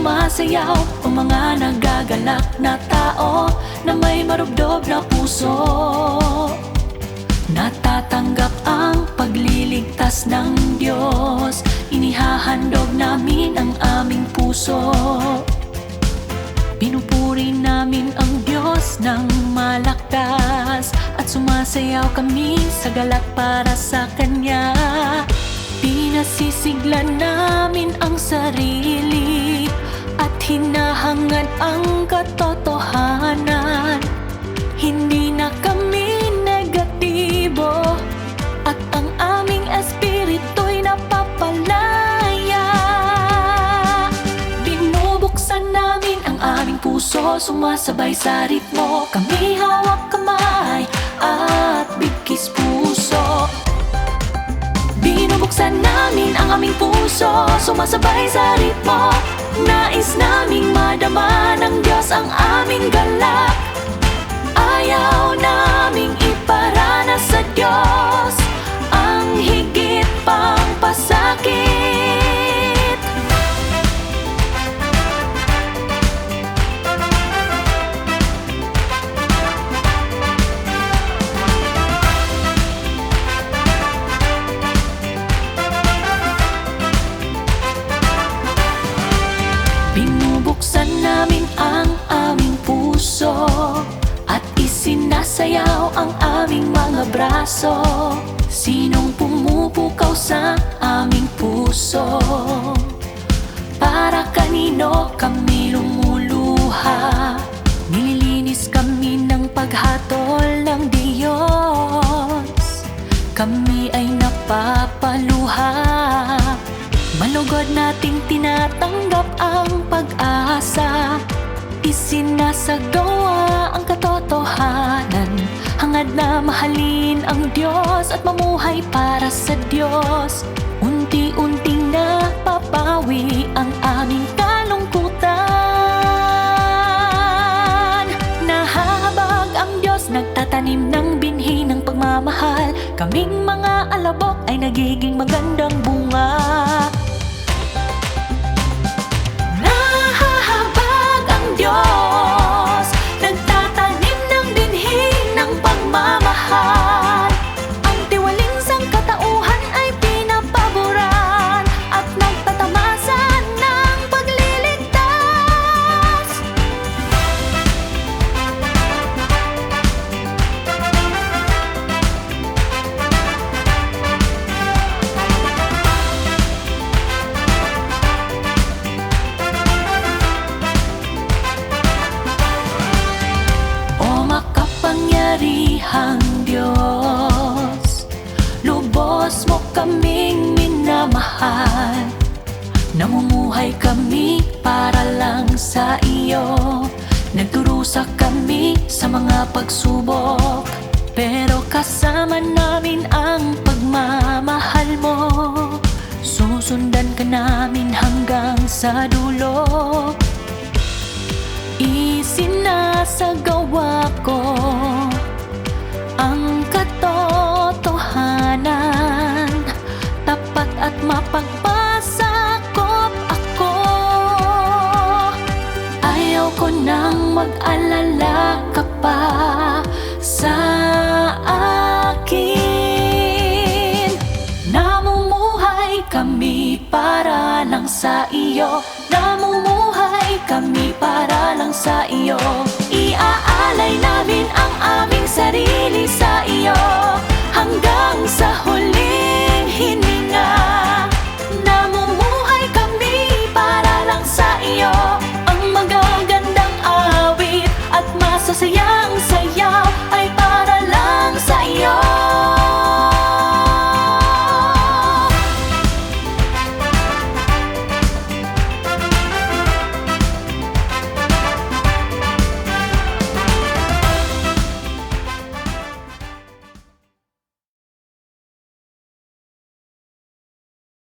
sumasayaw. O mga nagagalak na tao Na may marubdob na puso. Natatanggap ang pagliligtas ng Diyos. Inihahandog namin ang aming puso. Pinupuri namin ang Diyos ng malakas At sumasayaw kami sa galak para sa Kanya. Pinasisiglan namin ang sarili At hinahangad ang katotohanan. Hindi na kami negatibo. At ang aming espiritu'y napapalaya. Binubuksan namin ang aming puso Sumasabay sa ritmo. Kami hawak kamay At bigkis puso. Binubuksan namin ang aming puso Sumasabay sa ritmo Nais naming madama ng Diyos ang aming galak. Ayaw naming iparanas sa Diyos. Ang higit ang aming mga braso? Sinong pumupukaw sa aming puso? Para kanino kami lumuluha Nililinis kami ng paghatol ng Diyos. Kami ay napapaluha. Malugod nating tinatanggap ang pag-asa. Isinasagawa ang katotohanan Hangad na mahalin ang Diyos At mamuhay para sa Diyos. Unti-unting napapawi ang aming kalungkutan. Nahahabag ang Diyos Nagtatanim ng binhi ng pagmamahal. Kaming mga alabok ay nagiging magandang bunga makapangyarihang Diyos Lubos mo kaming minamahal. Namumuhay kami para lang sa iyo. Nagdurusa kami sa mga pagsubok. Pero kasama namin ang pagmamahal mo. Susundan ka namin hanggang sa dulo mag-alala ka pa sa akin. Namumuhay kami para lang sa iyo. Namumuhay kami para lang sa iyo